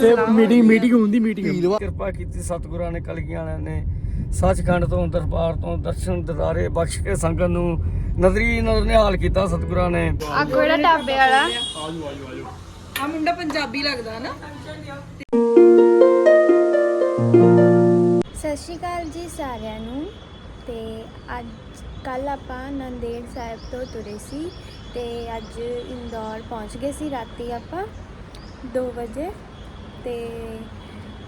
ਤੇ meeting meeting ਹੁੰਦੀ meeting ਕਿਰਪਾ ਕੀਤੀ ਸਤਿਗੁਰਾਂ ਨੇ ਕਲਗੀਆਂ ਵਾਲਿਆਂ ਨੇ ਸੱਚਖੰਡ ਤੋਂ ਦਰਬਾਰ ਤੋਂ ਦਰਸ਼ਨ ਦਿਦਾਰੇ ਬਖਸ਼ ਕੇ ਸੰਗਤ ਨੂੰ ਨਜ਼ਰੀ ਨਜ਼ਰ ਨਿਹਾਲ ਕੀਤਾ ਸਤਿਗੁਰਾਂ ਨੇ। ਆ ਕਿਹੜਾ ਢਾਬੇ ਵਾਲਾ? ਆ ਮੁੰਡਾ ਪੰਜਾਬੀ ਲੱਗਦਾ ਨਾ। ਸਤਿ ਸ਼੍ਰੀ ਅਕਾਲ ਜੀ ਸਾਰਿਆਂ ਨੂੰ। ਤੇ ਅੱਜ ਕੱਲ ਆਪਾਂ ਨੰਦੇੜ ਸਾਹਿਬ ਤੋਂ ਤੁਰੇ ਸੀ। ਤੇ ਅੱਜ ਇੰਦੌਰ ਪਹੁੰਚ ਗਏ ਸੀ ਰਾਤੀ ਆਪਾਂ 2 ਵਜੇ ਤੇ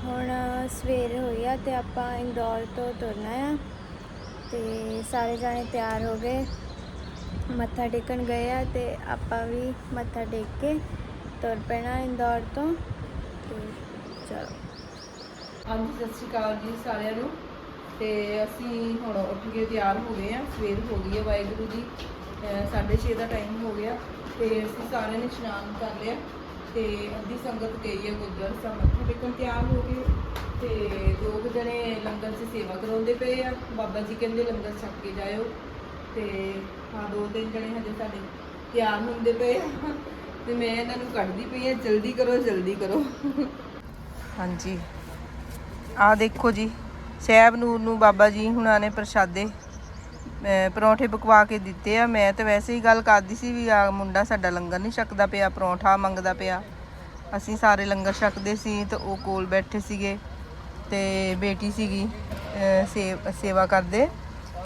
ਹੁਣ ਸਵੇਰ ਹੋਈ ਆ ਤੇ ਆਪਾਂ ਇੰਦੌਰ ਤੋਂ ਤੁਰਨਾ ਆ ਤੇ ਸਾਰੇ ਜਾਣੇ ਤਿਆਰ ਹੋ ਗਏ। ਮੱਥਾ ਟੇਕਣ ਗਏ ਆ ਤੇ ਆਪਾਂ ਵੀ ਮੱਥਾ ਟੇਕ ਕੇ ਤੁਰ ਪੈਣਾ ਇੰਦੌਰ ਤੋਂ ਤੇ ਚਲੋ। ਹਾਂਜੀ, ਸਤਿ ਸ਼੍ਰੀ ਅਕਾਲ ਜੀ ਸਾਰਿਆਂ ਨੂੰ। ਤੇ ਅਸੀਂ ਹੁਣ ਉੱਠ ਕੇ ਤਿਆਰ ਹੋ ਗਏ ਆ, ਸਵੇਰ ਹੋ ਗਈ ਹੈ ਵਾਹਿਗੁਰੂ ਜੀ। 6:30 ਦਾ ਟਾਈਮ ਹੋ ਗਿਆ ਤੇ ਅਸੀਂ ਸਾਰਿਆਂ ਨੇ ਇਸ਼ਨਾਨ ਕਰ ਲਿਆ ਤੇ ਅੱਧੀ ਸੰਗਤ ਗਈ ਹੈ ਗੁਰਦੁਆਰਾ ਸਾਹਿਬ ਮੱਥਾ ਟੇਕਣ ਤਿਆਰ ਹੋ ਗਏ ਤੇ ਲੋਕ ਜਣੇ ਲੰਗਰ 'ਚ ਸੇਵਾ ਕਰਾਉਂਦੇ ਪਏ ਆ। ਬਾਬਾ ਜੀ ਕਹਿੰਦੇ ਲੰਗਰ ਛਕ ਕੇ ਜਾਇਓ ਤੇ ਹਾਂ, ਦੋ ਤਿੰਨ ਜਣੇ ਹਜੇ ਸਾਡੇ ਤਿਆਰ ਹੁੰਦੇ ਪਏ ਆ। ਤੇ ਮੈਂ ਇਹਨਾਂ ਨੂੰ ਕੱਢਦੀ ਪਈ ਆ, ਜਲਦੀ ਕਰੋ ਜਲਦੀ ਕਰੋ। ਹਾਂਜੀ। ਆ ਦੇਖੋ ਜੀ, ਸਹਿਬ ਨੂਰ ਨੂੰ ਬਾਬਾ ਜੀ ਹੁਣਾਂ ਨੇ ਪ੍ਰਸ਼ਾਦੇ ਪਰੌਂਠੇ ਪਕਵਾ ਕੇ ਦਿੱਤੇ ਆ। ਮੈਂ ਤਾਂ ਵੈਸੇ ਹੀ ਗੱਲ ਕਰਦੀ ਸੀ ਵੀ ਆ ਮੁੰਡਾ ਸਾਡਾ ਲੰਗਰ ਨਹੀਂ ਛਕਦਾ ਪਿਆ, ਪਰੌਂਠਾ ਮੰਗਦਾ ਪਿਆ। ਅਸੀਂ ਸਾਰੇ ਲੰਗਰ ਛਕਦੇ ਸੀ ਤੇ ਉਹ ਕੋਲ ਬੈਠੇ ਸੀਗੇ ਤੇ ਬੇਟੀ ਸੀਗੀ, ਅਹ ਸੇਵਾ ਕਰਦੇ।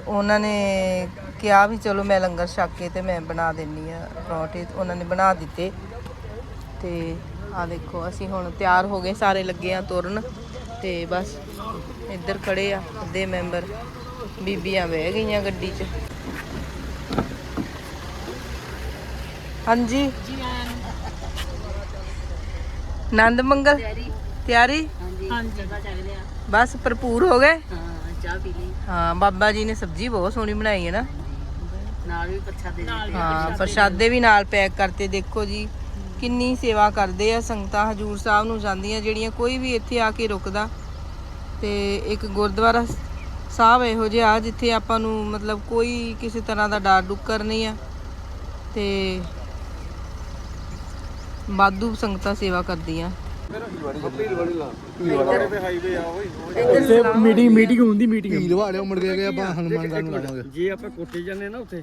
ਉਹਨਾਂ ਨੇ ਕਿਹਾ ਵੀ ਚਲੋ ਮੈਂ ਲੰਗਰ ਛਕ ਕੇ ਤੇ ਮੈਂ ਬਣਾ ਦਿੰਨੀ ਆ ਪਰੌਂਠੇ। ਉਹਨਾਂ ਨੇ ਬਣਾ ਦਿੱਤੇ। ਤੇ ਆ ਦੇਖੋ, ਅਸੀਂ ਹੁਣ ਤਿਆਰ ਹੋ ਗਏ, ਸਾਰੇ ਲੱਗੇ ਆ ਤੁਰਨ। ਤੇ ਬਸ ਇੱਧਰ ਖੜੇ ਆ, ਅੱਧੇ ਮੈਂਬਰ। ਬੀਬੀਆਂ ਬਹਿ ਗਈਆਂ ਗੱਡੀ 'ਚ। ਹਾਂਜੀ? ਨੰਦ ਮੰਗਲ ਤਿਆਰੀ। ਬਸ ਭਰਪੂਰ ਹੋ ਗਏ? ਚਾਹ ਪੀ ਲਈ। ਹਾਂ ਬਾਬਾ ਜੀ ਨੇ ਸਬਜ਼ੀ ਬਹੁਤ ਸੋਹਣੀ ਬਣਾਈ ਹੈ ਨਾ। ਨਾਲ ਵੀ ਪ੍ਰਸ਼ਾਦੇ ਦੇ ਹਾਂ ਪ੍ਰਸ਼ਾਦੇ ਵੀ ਨਾਲ ਪੈਕ ਕਰਤੇ ਦੇਖੋ ਜੀ। ਕਿੰਨੀ ਸੇਵਾ ਕਰਦੇ ਆ ਸੰਗਤਾਂ ਹਜੂਰ ਸਾਹਿਬ ਨੂੰ ਜਾਂਦੀਆਂ ਜਿਹੜੀਆਂ ਕੋਈ ਵੀ ਇੱਥੇ ਆ ਕੇ ਰੁਕਦਾ। ਤੇ ਇੱਕ ਗੁਰਦੁਆਰਾ ਸਾਹਿਬ ਇਹੋ ਜਿਹਾ ਆ ਜਿੱਥੇ ਆਪਾਂ ਨੂੰ ਮਤਲਬ ਕੋਈ ਕਿਸੇ ਤਰ੍ਹਾਂ ਦਾ ਡਰ ਡੁੱਕਰ ਨਹੀਂ ਆ ਤੇ ਵਾਧੂ ਸੰਗਤਾਂ ਸੇਵਾ ਕਰਦੀਆਂ। ਤੇ ਮੀਟਿੰਗ ਮੀਟਿੰਗ ਹੁੰਦੀ ਮੀਟਿੰਗ ਵਾਲਿਓ ਮੁੜ ਕੇ ਆਪਾਂ ਹਨੂਮਾਨਗੜ੍ਹ ਨੂੰ ਲਾਵਾਂਗੇ। ਜੇ ਆਪਾਂ ਕੋਟੇ ਜਾਂਦੇ ਨਾ ਉੱਥੇ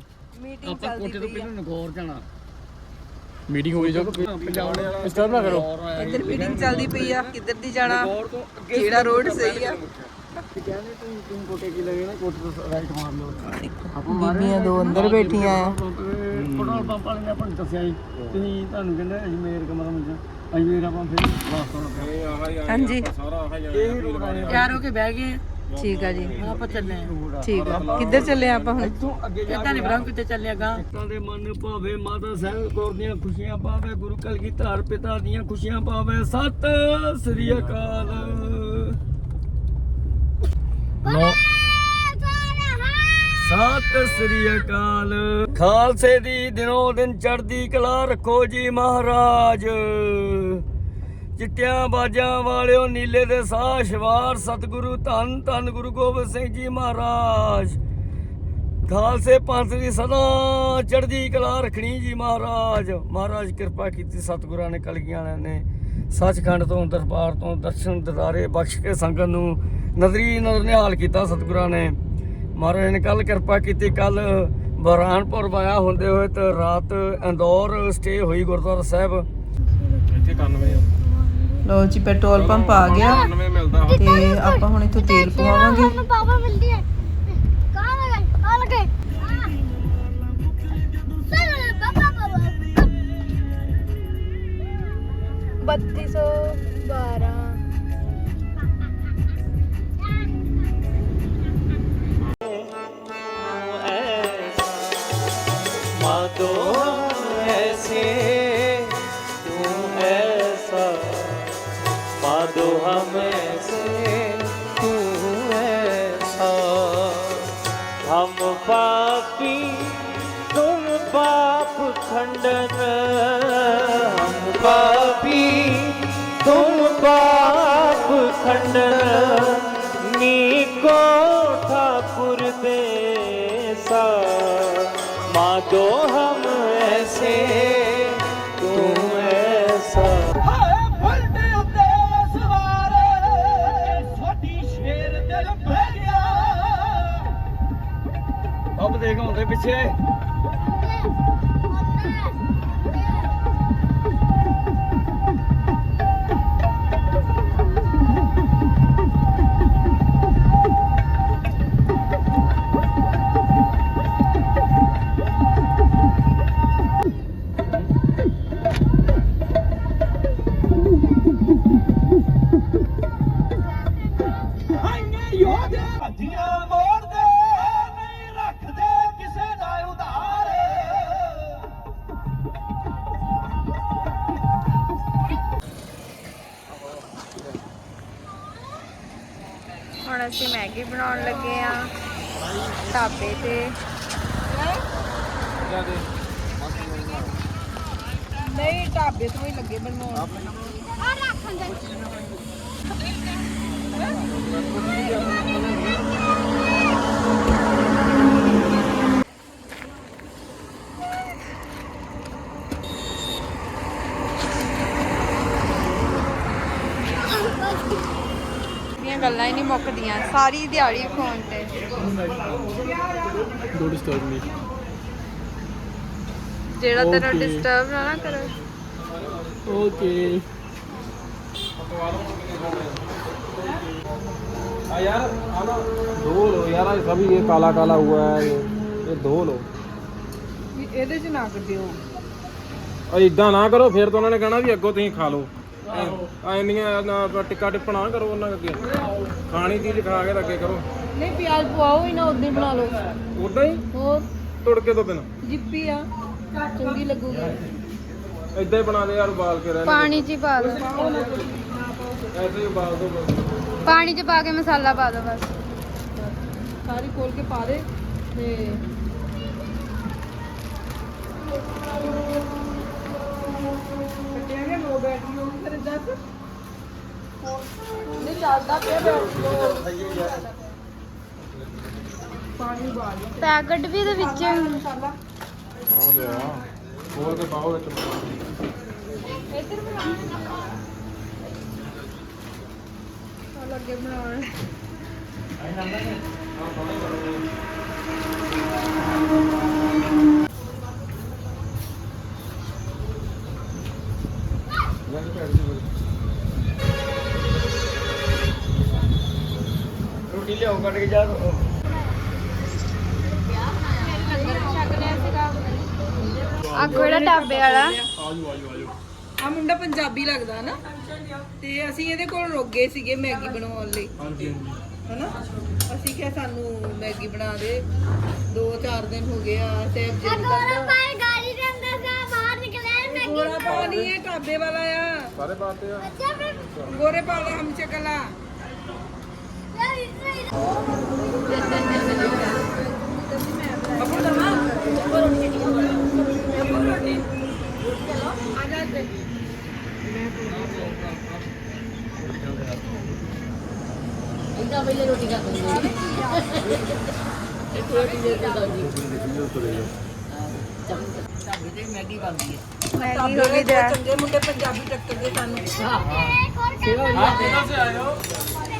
ਆਪਾਂ ਕੋਟੇ ਤੋਂ ਪਹਿਲਾਂ ਨਗੌਰ ਜਾਣਾ। ਮੀਟਿੰਗ ਹੋਈ ਜੋ ਪੰਜਾਬ ਵਾਲਾ ਡਿਸਟਰਬ ਨਾ ਕਰੋ। ਇੱਧਰ ਮੀਟਿੰਗ ਚੱਲਦੀ ਪਈ ਆ ਕਿੱਧਰ ਦੀ ਜਾਣਾ? ਕਿਹੜਾ ਰੋਡ ਸਹੀ ਆ। ਕਹਿੰਦੇ ਤੂੰ ਤੂੰ ਕੋਟੇ ਕੀ ਲਗੇ ਨਾ ਕੋਟੇ ਤੋਂ ਰਾਈਟ ਮਾਰ ਲਓ। ਬੀਬੀਆਂ ਦੋ ਅੰਦਰ ਬੈਠੀਆਂ ਆ। ਪੈਟਰੋਲ ਪੰਪ ਵਾਲੇ ਨੇ ਆਪਾਂ ਨੂੰ ਦੱਸਿਆ ਸੀ ਤੁਸੀਂ ਤੁਹਾਨੂੰ ਕਹਿੰਦੇ ਅਜਮੇਰ ਕਮਰਾ ਮਿਲ ਅਜਮੇਰ ਆਪਾਂ ਫਿਰ ਵਾਸਤਾ ਹੋਣਾ ਹਾਂਜੀ। ਇਹ ਤਿਆਰ ਹੋ ਕੇ ਬਹਿ ਗਏ ਠੀਕ ਆ ਜੀ। ਹੁਣ ਆਪਾਂ ਚੱਲੇ ਆ। ਠੀਕ ਆ। ਕਿੱਧਰ ਚੱਲੇ ਆਪਾਂ ਹੁਣ? ਇੱਥੋਂ ਅੱਗੇ ਜਾ ਚੱਲੇ ਗਾ ਭਗਤਾਂ ਦੇ ਮਨ ਭਾਵੇ ਮਾਤਾ ਸਾਹਿਬ ਕੌਰ ਦੀਆਂ ਖੁਸ਼ੀਆਂ ਪਾਵੇ ਗੁਰੂ ਕਲਗੀਧਰ ਪਿਤਾ ਦੀਆਂ ਖੁਸ਼ੀਆਂ ਪਾਵੇ ਸਤਿ ਸ੍ਰੀ ਅਕਾਲ ਨੋ ਸਤਿ ਸ੍ਰੀ ਅਕਾਲ। ਖਾਲਸੇ ਦੀ ਦਿਨੋਂ ਦਿਨ ਚੜ੍ਹਦੀ ਕਲਾ ਰੱਖੋ ਜੀ ਮਹਾਰਾਜ। ਚਿੱਟਿਆਂ ਬਾਜਾਂ ਵਾਲਿਓ ਨੀਲੇ ਦੇ ਸਾਹ ਸ਼ਵਾਰ, ਸਤਿਗੁਰੂ ਧੰਨ ਧੰਨ ਗੁਰੂ ਗੋਬਿੰਦ ਸਿੰਘ ਜੀ ਮਹਾਰਾਜ। ਖਾਲਸੇ ਪੰਥ ਦੀ ਸਦਾ ਚੜ੍ਹਦੀ ਕਲਾ ਰੱਖਣੀ ਜੀ ਮਹਾਰਾਜ। ਮਹਾਰਾਜ ਕਿਰਪਾ ਕੀਤੀ ਸਤਿਗੁਰਾਂ ਨੇ, ਕਲਗੀਆਂ ਨੇ, ਸੱਚਖੰਡ ਤੋਂ, ਦਰਬਾਰ ਤੋਂ, ਦਰਸ਼ਨ ਦਿਦਾਰੇ ਬਖਸ਼ ਕੇ ਸੰਗਤ ਨੂੰ ਨਜ਼ਰੀ ਨਜ਼ਰ ਨਿਹਾਲ ਕੀਤਾ ਸਤਿਗੁਰਾਂ ਨੇ। ਮਹਾਰਾਜ ਨੇ ਕੱਲ ਕਿਰਪਾ ਕੀਤੀ ਕੱਲ ਬਰਾਨਪੁਰ ਵਾਇਆ ਹੁੰਦੇ ਹੋਏ ਤੇ ਰਾਤ ਇੰਦੌਰ ਸਟੇ ਹੋਈ ਗੁਰਦੁਆਰਾ ਸਾਹਿਬ। ਲੋ ਜੀ ਪੈਟਰੋਲ ਪੰਪ ਆ ਗਿਆ ਤੇ ਆਪਾਂ ਹੁਣ ਇੱਥੋਂ ਤੇਲ ਪਵਾਵਾਂਗੇ। ਪਾਪਾ ਮਿਲਦੀ ਹੈ। ਕਹਾਂ ਲਗੇ ਆ ਲਗੇ ਚਲ पापी तुम पाप खंडन हम पापी तुम पाप खंडन ਪਿੱਛੇ। ਹੁਣ ਅਸੀਂ ਮੈਗੀ ਬਣਾਉਣ ਲੱਗੇ ਆ ਢਾਬੇ ਤੇ। ਨਹੀਂ ਢਾਬੇ ਤੋਂ ਹੀ ਲੱਗੇ ਬਣਵਾਉਣ ਦੀਆਂ ਗੱਲਾਂ ਹੀ ਨਹੀਂ ਮੁੱਕਦੀਆਂ ਸਾਰੀ ਦਿਹਾੜੀ ਫੋਨ ਤੇ ਡੋਟ ਡਿਸਟਰਬ ਮੀ ਜਿਹੜਾ ਤੇਰਾ Okay. ਡਿਸਟਰਬ ਨਾ ਨਾ ਕਰੋ ਓਕੇ यार धो लो यार सभी ये काला काला हुआ है ये ये धो लो ਵੀ ਇਹਦੇ 'ਚ ਨਾ ਕੱਢਿਓ ਔਰ ਇਦਾਂ ਨਾ ਕਰੋ ਫਿਰ ਤਾਂ ਉਹਨਾਂ ਨੇ ਕਹਿਣਾ ਵੀ ਅੱਗੋਂ ਤੁਸੀਂ ਖਾ ਲਓ ਆ ਇੰਨੀਆਂ ਨਾ ਟਿੱਕਾ ਟਿੱਪਣਾ ਨਾ ਕਰੋ ਉਹਨਾਂ ਅੱਗੇ। ਖਾਣੀ ਚੀਜ਼ ਖਾ ਕੇ ਤਾਂ ਅੱਗੇ ਕਰੋ। ਨਹੀਂ ਪਿਆਜ਼ ਪਵਾਓ ਹੀ ਨਾ ਉਦੋਂ ਬਣਾ ਲਓ। ਉਦਾਂ ਹੀ? ਹੋਰ? ਤੁੜਕੇ ਤੋਂ ਬਿਨਾ ਜਿੱਪੀ ਆ। ਚੰਗੀ ਲੱਗੂਗੀ। ਇਦਾਂ ਹੀ ਬਣਾ ਦੇ ਯਾਰ ਉਬਾਲ ਕੇ ਰਹਿਣ ਪਾਣੀ 'ਚ ਹੀ ਪਾ ਦੋ। ਐਸੇ ਹੀ ਉਬਾਲ ਦੋ ਬਸ। ਪਾਣੀ 'ਚ ਪਾ ਕੇ ਮਸਾਲਾ ਪਾ ਦੋ ਬਸ। ਸਾਰੀ ਖੋਲ ਕੇ ਪਾ ਦੇ ਤੇ ਬੈਟਰੀ ਹੋ ਫਿਰ ਨਹੀਂ ਚੱਲਦਾ ਪਿਆ ਬੈਟਰੀ ਪਾਣੀ ਉਬਾਲ ਪੈਕਟ ਵੀ ਦੇ ਵਿੱਚ ਮਸਾਲਾ ਆ ਗਿਆ ਹੋਰ ਕੇ ਪਾਓ ਵਿੱਚ ਇੱਧਰ ਬਣਾ ਲੱਗੇ ਬਣਾਉਣ ਰੋਟੀ ਲਿਆਓ ਕੱਢ ਕੇ ਜਾ ਆ ਕਿਹੜਾ ਢਾਬੇ ਵਾਲਾ? ਆਜੋ ਆਜੋ ਆਜੋ। ਆ ਮੁੰਡਾ ਪੰਜਾਬੀ ਲੱਗਦਾ ਨਾ। ਤੇ ਅਸੀਂ ਇਹਦੇ ਕੋਲ ਰੁਕ ਗਏ ਸੀਗੇ ਮੈਗੀ ਬਣਾਉਣ ਲਈ। ਹਾਂਜੀ ਹਨਾ? ਅਸੀਂ ਕਿਹਾ ਸਾਨੂੰ ਮੈਗੀ ਬਣਾ ਦੇ। 2-4 ਦਿਨ ਹੋ ਗਏ ਆ ਸਹਿਬ ਜੀ ਨੂੰ ਕਹਿੰਦਾ ਗਾੜੀ ਦੇ ਅੰਦਰ ਸੇ ਬਾਹਰ ਨਿਕਲੇ ਗੋਰਾ ਪਾਣੀ ਹੈ ਢਾਬੇ ਵਾਲਾ ਆ। ਸਾਰੇ ਬਾਤੇ ਆ। ਗੋਰੇ ਪਾਲਾ ਹਮ ਚਕਲਾ। ਇਹਦਾ ਪਹਿਲੇ ਰੋਟੀ ਖਾ ਕੇ ਇੱਕ ਰੋਟੀ ਦੇ ਦੋ ਜੀ ਚਾਹੀਦੇ ਮੈਗੀ ਬਣਦੀ ਹੈ। ਮੈਗੀ ਹੋ ਗਈ ਚੰਗੇ ਮੁੰਡੇ ਪੰਜਾਬੀ ਟੱਕਰ ਦੇ ਸਾਨੂੰ। ਹਾਂ ਸੇਵਾ ਜੀ ਆਪ ਕਿਹਨਾਂ ਸੇ ਆਏ ਹੋ?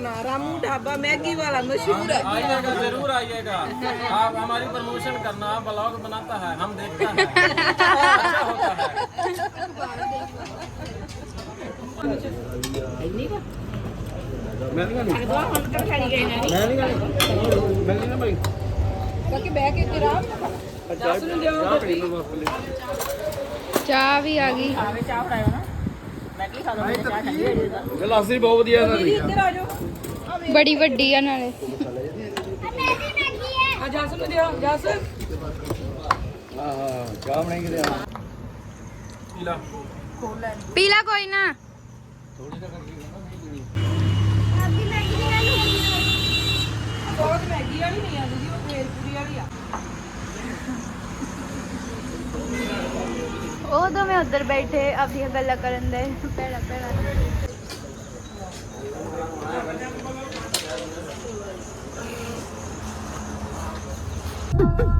रुकना रामू ढाबा मैगी वाला मशहूर है आइएगा जरूर आइएगा आप हमारी प्रमोशन करना आप ब्लॉग बनाता है हम देखते हैं अच्छा होता है मैं नहीं खानी मैं नहीं खानी मैं नहीं ना भाई बाकी बैग के गिरा चाय पी ਕੀ ਖਾ ਬਹੁਤ ਵਧੀਆ ਬੜੀ ਵੱਡੀ ਆ ਨਾਲੇ। ਪੀਲਾ। ਕੋਈ ਨਾ। ਥੋੜੀ ਤਾਂ ਕਰਕੇ ਨਾ ਆਪਦੀ ਮੈਗੀ ਦੀ ਗੱਲ ਮੈਗੀ ਵਾਲੀ ਨਹੀਂ ਆ ਦੀਦੀ ਉਹ ਤੇਲ ਪੂਰੀ ਵਾਲੀ ਆ। ਉਹ ਦੋਵੇਂ ਉੱਧਰ ਬੈਠੇ ਆਪਣੀਆਂ ਗੱਲਾਂ ਕਰਨ ਦੇ। ਭੈੜਾ ਭੈੜਾ ਠੀਕ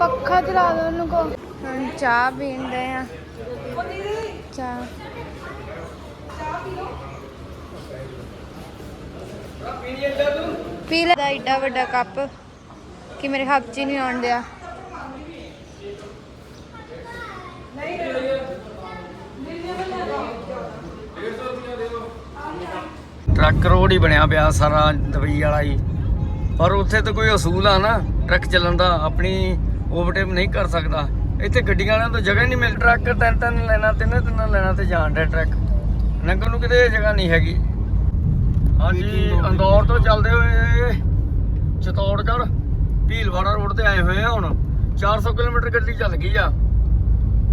ਪੱਖਾ ਚਲਾ ਦੋ ਉਹਨੂੰ ਕੋ। ਹੁਣ ਚਾਹ ਪੀਣ ਦੇ ਆ। ਚਾਹ। ਪੀ ਲੈ। ਦਾ ਏਡਾ ਵੱਡਾ ਕੱਪ ਕਿ ਮੇਰੇ ਹੱਥ 'ਚ ਹੀ ਨਹੀਂ ਆਉਣ ਡਿਆ ਟਰੱਕ ਰੋਡ ਹੀ ਬਣਿਆ ਪਿਆ ਸਾਰਾ ਦੁਬਈ ਵਾਲਾ ਹੀ। ਪਰ ਉੱਥੇ ਤਾਂ ਕੋਈ ਅਸੂਲ ਆ ਨਾ, ਟਰੱਕ ਚੱਲਣ ਦਾ, ਆਪਣੀ ਓਵਰਟੇਕ ਨਹੀਂ ਕਰ ਸਕਦਾ। ਇੱਥੇ ਗੱਡੀਆਂ ਵਾਲਿਆਂ ਤੋਂ ਜਗ੍ਹਾ ਨਹੀਂ ਮਿਲ ਟਰੱਕ ਤਿੰਨ ਤਿੰਨ ਲੈਣਾ ਤਿੰਨ ਤਿੰਨ ਲੈਣਾ ਤੇ ਜਾਣ ਦੇ ਟਰੱਕ। ਲੰਘਣ ਨੂੰ ਕਿਤੇ ਜਗ੍ਹਾ ਨਹੀਂ ਹੈਗੀ। ਹਾਂਜੀ ਅੰਦੌਰ ਤੋਂ ਚੱਲਦੇ ਹੋਏ ਚਤੌੜਗੜ੍ਹ ਭੀਲਵਾੜਾ ਰੋਡ ਤੇ ਆਏ ਹੋਏ ਆ ਹੁਣ। 400 ਕਿਲੋਮੀਟਰ ਗੱਡੀ ਚੱਲ ਗਈ ਆ।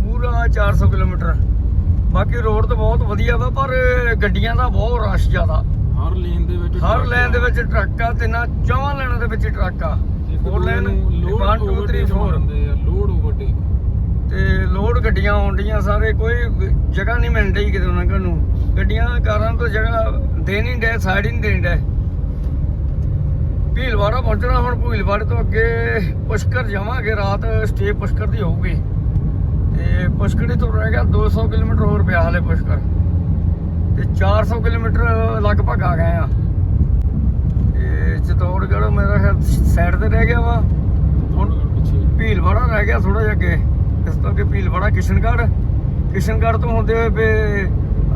ਪੂਰਾ 400 ਕਿਲੋਮੀਟਰ। ਬਾਕੀ ਰੋਡ ਤਾਂ ਬਹੁਤ ਵਧੀਆ ਵਾ ਪਰ ਗੱਡੀਆਂ ਦਾ ਬਹੁਤ ਰਸ਼ ਜ਼ਿਆਦਾ। ਹਰ ਲੇਨ ਦੇ ਵਿੱਚ ਹਰ ਲਾਈਨ ਦੇ ਵਿੱਚ ਟਰੱਕ ਆ ਤੇ ਨਾ ਚੌਵਾਂ ਲਾਈਨਾਂ ਦੇ ਵਿੱਚ ਟਰੱਕ ਆ। ਫੋਰ ਲਾਈਨ ਲੋਡ 1 2 3 4 ਹੁੰਦੇ ਆ ਲੋਡ ਓਵਰਟੇਕ ਤੇ ਲੋਡ ਗੱਡੀਆਂ ਆਉਂਦੀਆਂ ਸਾਰੇ ਕੋਈ ਜਗ੍ਹਾ ਨਹੀਂ ਮਿਲ ਰਹੀ ਕਿਤੇ ਉਹਨਾਂ ਨੂੰ। ਗੱਡੀਆਂ ਕਾਰਾਂ ਤੋਂ ਜਗ੍ਹਾ ਦੇ ਨਹੀਂ ਡੇ ਸਾਈਡ ਹੀ ਨਹੀਂ ਦੇਣ ਡੇ ਭੀਲਵਾੜਾ ਪਹੁੰਚਣਾ ਹੁਣ ਭੀਲਵਾੜੇ ਤੋਂ ਅੱਗੇ ਪੁਸ਼ਕਰ ਜਾਵਾਂਗੇ ਰਾਤ ਸਟੇ ਪੁਸ਼ਕਰ ਦੀ ਹੋਊਗੀ। ਤੇ ਪੁਸ਼ਕਰ ਤੋਂ ਰਹਿ ਗਿਆ 200 ਕਿਲੋਮੀਟਰ ਹੋਰ ਪਿਆ ਹਲੇ ਪੁਸ਼ਕਰ। ਤੇ 400 ਕਿਲੋਮੀਟਰ ਲਗਭਗ ਆ ਗਏ ਆ। ਤੇ ਚਤੌੜਗੜ੍ਹ ਮੇਰਾ ਖਿਆਲ ਸਾਈਡ ਤੇ ਰਹਿ ਗਿਆ ਵਾ। ਹੁਣ ਭੀਲਵਾੜਾ ਰਹਿ ਗਿਆ ਥੋੜਾ ਜਿਹਾ ਅੱਗੇ। ਇਸ ਤੋਂ ਅੱਗੇ ਭੀਲਵਾੜਾ ਕਿਸ਼ਨਗੜ੍ਹ। ਕਿਸ਼ਨਗੜ੍ਹ ਤੋਂ ਹੁੰਦੇ ਹੋਏ ਫੇ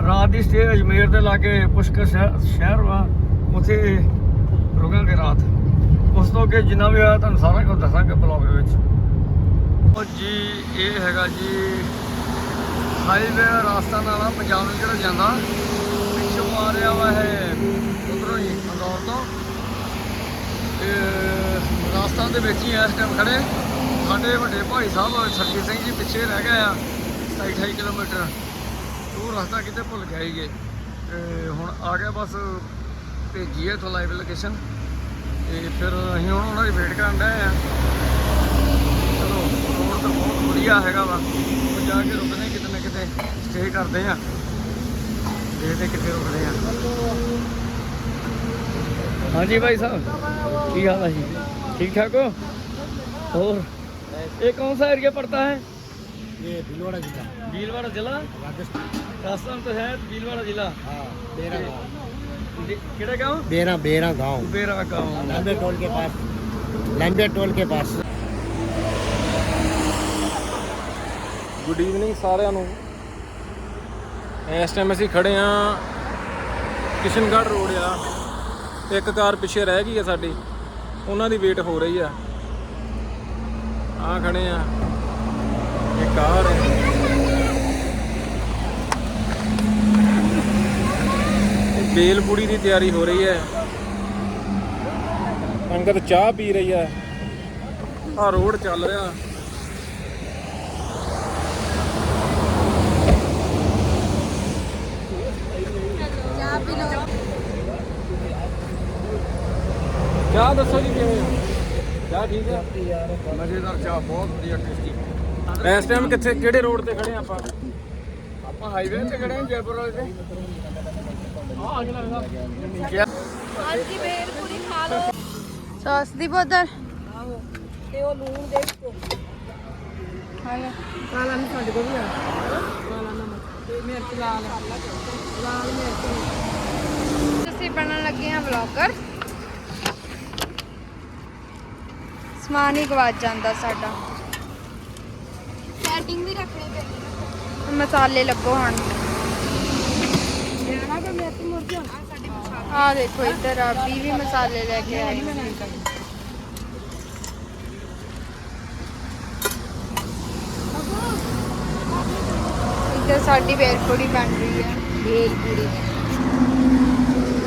ਰਾਤ ਦੀ ਸਟੇ ਅਜਮੇਰ ਦੇ ਲਾਗੇ ਪੁਸ਼ਕਰ ਸ਼ਹਿਰ ਵਾ। ਉੱਥੇ ਰੁਕਾਂਗੇ ਰਾਤ। ਉਸ ਤੋਂ ਅੱਗੇ ਜਿੰਨਾ ਵੀ ਹੋਇਆ ਤੁਹਾਨੂੰ ਸਾਰਾ ਕੁਝ ਦੱਸਾਂਗੇ ਬਲੌਗ ਦੇ ਵਿੱਚ। ਉਹ ਜੀ ਇਹ ਹੈਗਾ ਜੀ ਹਾਈਵੇ ਰਾਸਤਾ ਨਾਲਾ ਪੰਜਾਬ ਨੂੰ ਜਿਹੜਾ ਜਾਂਦਾ। ਪਿੱਛੋਂ ਆ ਰਿਹਾ ਵਾ ਇਹ ਉਧਰੋਂ ਹੀ ਅੰਦੌਰ ਤੋਂ। ਤੇ ਰਾਸਤਾ ਦੇ ਵਿੱਚ ਹੀ ਇਸ ਟਾਈਮ ਖੜੇ। ਸਾਡੇ ਵੱਡੇ ਭਾਈ ਸਾਹਿਬ ਸਰਜੀਤ ਸਿੰਘ ਜੀ ਪਿੱਛੇ ਰਹਿ ਗਏ ਆ 27 28 ਕਿਲੋਮੀਟਰ। ਉਹ ਰਸਤਾ ਕਿਤੇ ਭੁੱਲ ਗਏ ਸੀਗੇ ਤੇ ਹੁਣ ਆ ਗਿਆ ਬਸ ਭੇਜੀ ਹੈ ਇੱਥੋਂ ਲਾਈਵ ਲੋਕੇਸ਼ਨ ਤੇ ਫਿਰ ਅਸੀਂ ਹੁਣ ਉਹਨਾਂ ਦੀ ਵੇਟ ਕਰਨ ਡਏ ਆ। ਚਲੋ ਰੋਡ ਤਾਂ ਬਹੁਤ ਵਧੀਆ ਹੈਗਾ ਵਾ। ਉਹ ਜਾ ਕੇ ਰੁਕਦੇ ਕਿਤੇ ਨਾ ਕਿਤੇ ਸਟੇ ਕਰਦੇ ਆ। ਦੇਖਦੇ ਕਿੱਥੇ ਰੁਕਦੇ ਆ। ਹਾਂਜੀ ਭਾਈ ਸਾਹਿਬ ਕੀ हाल है जी ठीक ठाक हो और ये कौन सा एरिया पड़ता है ये भिलवाड़ा जिला भीलवाड़ा जिला राजस्थान राजस्थान तो है भीलवाड़ा जिला हाँ बेरा गाँव केड़ा गांव बेरा बेरा गाँव बेरा गांव लंबे टोल के पास लंबे टोल के पास ਗੁੱਡ ਈਵਨਿੰਗ ਸਾਰਿਆਂ ਨੂੰ ਇਸ ਟਾਈਮ ਅਸੀਂ ਖੜੇ ਆ ਕਿਸ਼ਨਗੜ੍ਹ ਰੋਡ ਆ ਇੱਕ ਕਾਰ ਪਿੱਛੇ ਰਹਿ ਗਈ ਆ ਸਾਡੀ। ਉਹਨਾਂ ਦੀ ਵੇਟ ਹੋ ਰਹੀ ਆ। ਆ ਖੜੇ ਆ। ਇਹ ਕਾਰ ਹੈ ਬੇਲ ਪੂੜੀ ਦੀ ਤਿਆਰੀ ਹੋ ਰਹੀ ਹੈ ਅੰਗਦ ਚਾਹ ਪੀ ਰਹੀ ਹੈ ਆ ਰੋਡ ਚੱਲ ਰਿਹਾ। ਚਾਹ ਦੱਸੋ ਜੀ ਕਿਵੇਂ ਚਾਹ ਠੀਕ ਹੈ? ਮਜ਼ੇਦਾਰ ਚਾਹ ਬਹੁਤ ਵਧੀਆ ਟੇਸਟੀ ਇਸ ਟਾਈਮ ਕਿੱਥੇ ਕਿਹੜੇ ਰੋਡ ਤੇ ਖੜੇ ਆਪਾਂ? ਆਪਾਂ ਹਾਈਵੇ ਤੇ ਖੜੇ ਹਾਂ ਜੈਪੁਰ ਵਾਲੇ ਤੇ। ਸੌਸ ਦੀ ਬੋਤਲ। ਤੇ ਉਹ ਲੂਣ ਦੇ ਵਿੱਚੋਂ ਕਾਲਾ ਨਹੀਂ ਸਾਡੇ ਕੋਲ ਵੀ ਆ। ਕਾਲਾ ਨਮਕ। ਤੇ ਮਿਰਚ ਲਾਲ। ਲਾਲ ਮਿਰਚ। ਅਸੀਂ ਬਣਨ ਲੱਗੇ ਹਾਂ ਵਲੌਗਰ ਸਮਾਨ ਹੀ ਗਵਾਚ ਜਾਂਦਾ ਸਾਡਾ। ਸੈਟਿੰਗ ਵੀ ਰੱਖਣੀ ਪੈਂਦੀ ਮਸਾਲੇ ਲੱਗੋ ਹੁਣ। ਆ ਦੇਖੋ ਇੱਧਰ ਆ ਵੀ ਵੀ ਮਸਾਲੇ ਲੈ ਕੇ ਆਏ। ਇੱਧਰ ਸਾਡੀ ਵੇਲ ਪੂੜੀ ਬਣ ਰਹੀ ਹੈ। ਵੇਲ ਪੂੜੀ।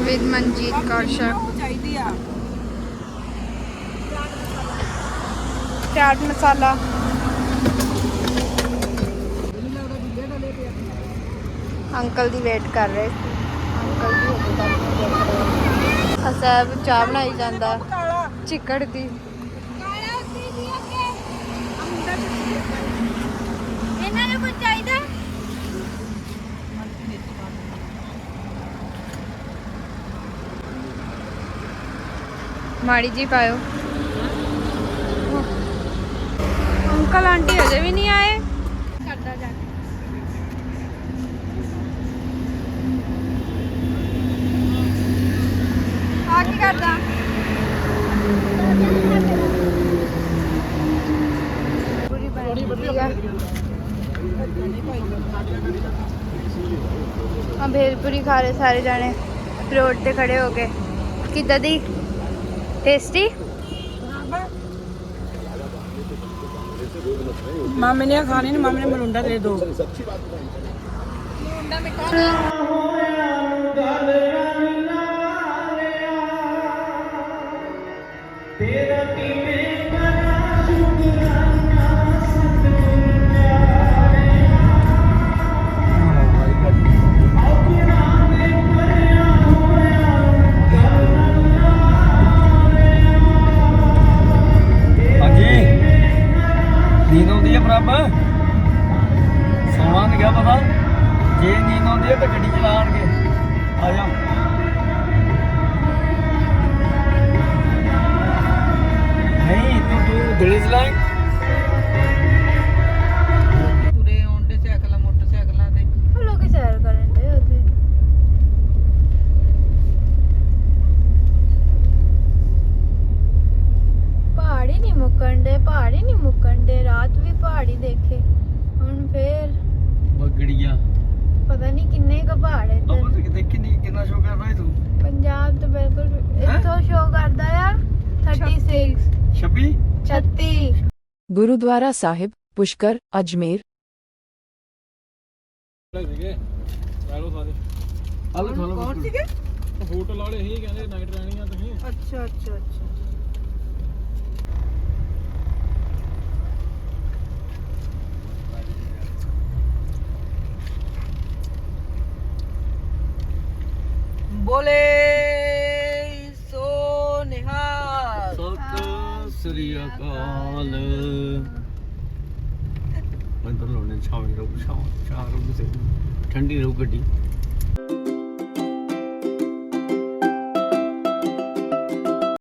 ਵਿਦ ਮਨਜੀਤ ਕੌਰ ਚਾਹੀਦੀ ਆ। ਚਾਟ ਮਸਾਲਾ। ਅੰਕਲ ਦੀ ਵੇਟ ਕਰ ਰਹੇ ਅੰਕਲ ਦੀ ਹੋਟਲ ਦਾ ਵੇਟ ਅਸਾਬ ਚਾਹ ਬਣਾਈ ਜਾਂਦਾ। ਚਿਕੜ ਦੀ। ਮਾੜੀ ਜੀ ਪਾਇਓ। ਅੰਕਲ ਆਂਟੀ ਅਜੇ ਵੀ ਨਹੀਂ ਆਏ? ਕਰਦਾ ਜਾ ਆ ਕੀ ਕਰਦਾ? ਪੂਰੀ ਵਧੀਆ ਹਾਂ ਭੇਲਪੂਰੀ ਖਾ ਰਹੇ ਸਾਰੇ ਜਾਣੇ। ਰੋਡ ਤੇ ਖੜੇ ਹੋ ਗਏ ਕਿੱਦਾਂ ਦੀ? ਟੇਸਟੀ ਮਾਮੇ ਨੇ ਖਾਣੇ ਨੇ ਮਾਮੇ ਨੇ ਮਲੁੰਡਾ ਦੇ ਦੋ। ਹਾਂਜੀ ਗੁਰੂਦੁਆਰਾ ਸਾਹਿਬ ਪੁਸ਼ਕਰ ਅਜਮੇਰ ਸੀਗੇ ਲੈ ਲਓ ਸਾਰੇ ਹਲ ਖੋਲੋ ਕੌਣ ਸੀਗੇ ਹੋਟਲ ਵਾਲੇ ਹੀ ਕਹਿੰਦੇ ਨਾਈਟ ਰਹਿਣੀ ਆ ਤੁਸੀਂ ਅੱਛਾ ਅੱਛਾ ਅੱਛਾ ਬੋਲੇ ਸ੍ਰੀ ਅਕਾਲ ਅੰਦਰ ਲੋਨੇ ਛਾਵੇਂ ਰਹੂ ਛਾਂ ਛਾਂ ਰਹੂ ਠੰਡੀ ਰਹੂ ਗੱਡੀ।